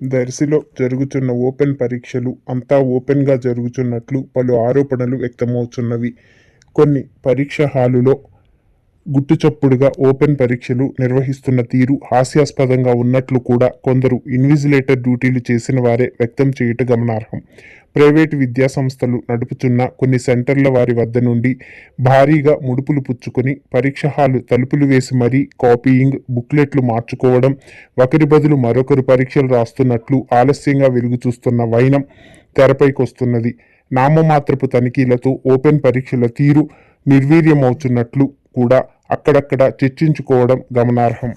దర్శిలో జరుగుతున్న ఓపెన్ పరీక్షలు అంతా ఓపెన్గా జరుగుతున్నట్లు పలు ఆరోపణలు వ్యక్తమవుతున్నవి. కొన్ని పరీక్ష హాలులో గుట్టుచప్పుడుగా ఓపెన్ పరీక్షలు నిర్వహిస్తున్న తీరు హాస్యాస్పదంగా ఉన్నట్లు కూడా కొందరు ఇన్విజిలేటర్ డ్యూటీలు చేసిన వారే వ్యక్తం చేయుట గమనార్హం. ప్రైవేటు విద్యా సంస్థలు నడుపుతున్న కొన్ని సెంటర్ల వారి వద్ద నుండి భారీగా ముడుపులు పుచ్చుకొని పరీక్ష హాలు తలుపులు వేసి మరీ కాపీయింగ్ బుక్లెట్లు మార్చుకోవడం ఒకరి బదులు మరొకరు పరీక్షలు రాస్తున్నట్లు ఆలస్యంగా వెలుగు చూస్తున్న వైనం తెరపైకొస్తున్నది. నామమాత్రపు తనిఖీలతో ఓపెన్ పరీక్షల తీరు నిర్వీర్యమవుతున్నట్లు కూడా అక్కడక్కడ చర్చించుకోవడం గమనార్హం